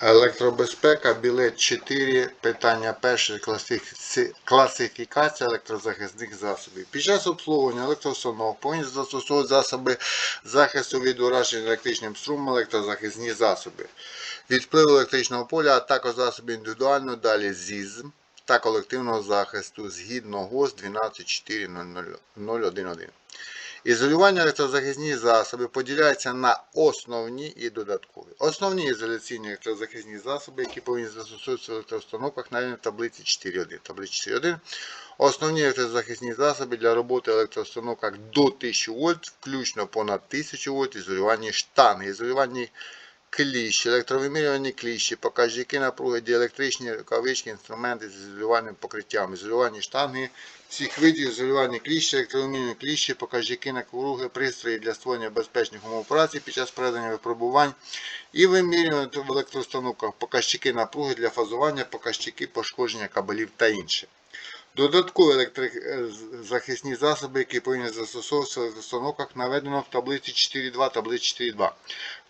Електробезпека, білет 4, питання перше, класифі- класифікація електрозахисних засобів. Під час обслуговування електроустановок повинні застосовувати засоби захисту від ураження електричним струмом, електрозахисні засоби. Від впливу електричного поля, а також засоби індивідуального, далі ЗІЗ та колективного захисту згідно ГОС 124.011. Ізолювання електрозахисні засоби поділяються на основні і додаткові. Основні ізоляційні електрозахисні засоби, які повинні застосовуватися в електроустановках, навіть в таблиці 4.1. Таблиці 4.1. Основні електрозахисні засоби для роботи в електроустановках до 1000 вольт, включно понад 1000 вольт, ізолювані штанги, ізолювані кліщі, електровимірювані кліщі, показники напруги, діелектричні рукавички, інструменти з ізолювальним покриттям, ізолювані штанги, всіх видів ізолювані кліщі, електровимірювані кліщі, показники напруги, пристрої для створення безпечних умов праці під час проведення випробувань і вимірювання в електроустановках, показники напруги для фазування, показники пошкодження кабелів та інше. Додаткові електрозахисні засоби, які повинні застосовуватися в електроустановках, наведено в таблиці 4.2, таблиці 4.2.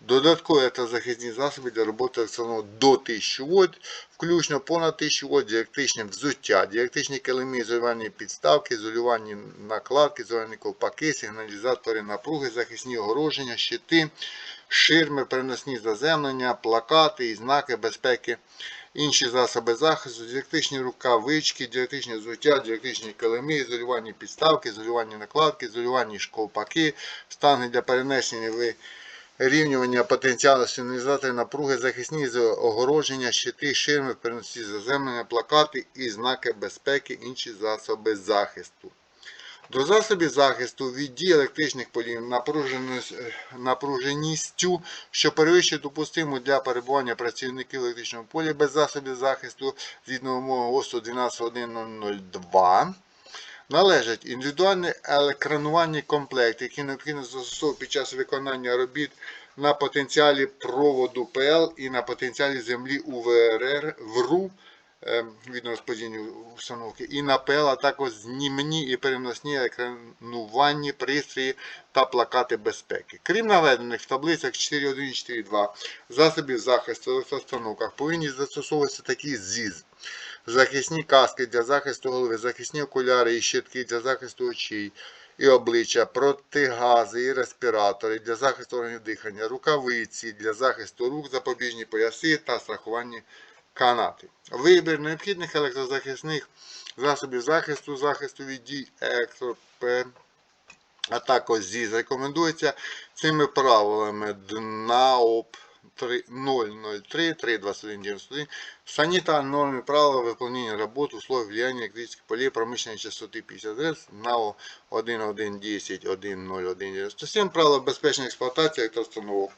Додаткові електрозахисні засоби для роботи електроустановок до 1000 вольт, включно понад 1000 вольт, діелектричне взуття, діелектричні килими, ізолювальні підставки, ізолювальні накладки, ізолювальні ковпаки, сигналізатори напруги, захисні огороження, щити, ширми, переносні заземлення, плакати і знаки безпеки інші засоби захисту, діелектричні рукавички, діелектричні взуття, діелектричні килими, ізолювальні підставки, ізолювальні накладки, ізолювальні шковпаки, станги для перенесення вирівнювання потенціалу сигналізатори напруги, захисні огородження, щити, ширми, переносні заземлення, плакати і знаки безпеки, інші засоби захисту. До засобів захисту від дії електричних полів е, напруженістю, що перевищує допустиму для перебування працівників електричного поля без засобів захисту згідно вимоги ГОСТу 1211002, належать індивідуальні екранувальні комплекти, які необхідно застосовувати під час виконання робіт на потенціалі проводу ПЛ і на потенціалі землі УВРР ВРУ е, відно розподільні установки, і на ПЛ, а також знімні і переносні екранувальні пристрої та плакати безпеки. Крім наведених в таблицях 4.1 і 4.2 засобів захисту в електроустановках повинні застосовуватися такі ЗІЗ. Захисні каски для захисту голови, захисні окуляри і щитки для захисту очей і обличчя, протигази і респіратори для захисту органів дихання, рукавиці для захисту рук, запобіжні пояси та страхувальні канати. Вибір необхідних електрозахисних засобів захисту, захисту від дій ЕКТП, а також ЗІЗ рекомендується цими правилами ДНАОП 003 32191 санитарные нормы правила выполнения работ в условиях влияния электрических полей промышленной частоты 50 Гц НАО 1110.10197 правила безпечної експлуатації електроустановок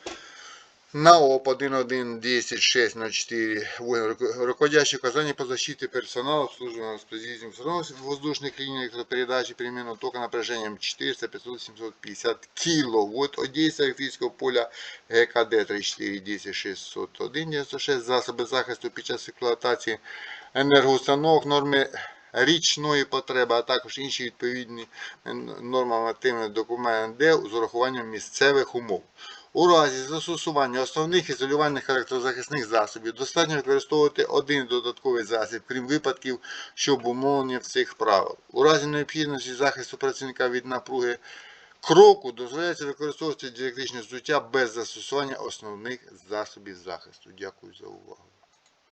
НАОП 11.10.604 руководящие указания по защите персонала обслуживания распределительных установок воздушных линий электропередачи переменного тока напряжением 400, 500, 750 киловатт от действия электрического поля ГКД 34, 10, 601, 96 засоби захисту під час експлуатації енергоустановок, норми річної потреби, а також інші відповідні нормативні документи з урахуванням місцевих умов. У разі застосування основних ізолювальних електрозахисних засобів достатньо використовувати один додатковий засіб, крім випадків, що обумовлені в цих правил. У разі необхідності захисту працівника від напруги кроку дозволяється використовувати діелектричне взуття без застосування основних засобів захисту. Дякую за увагу.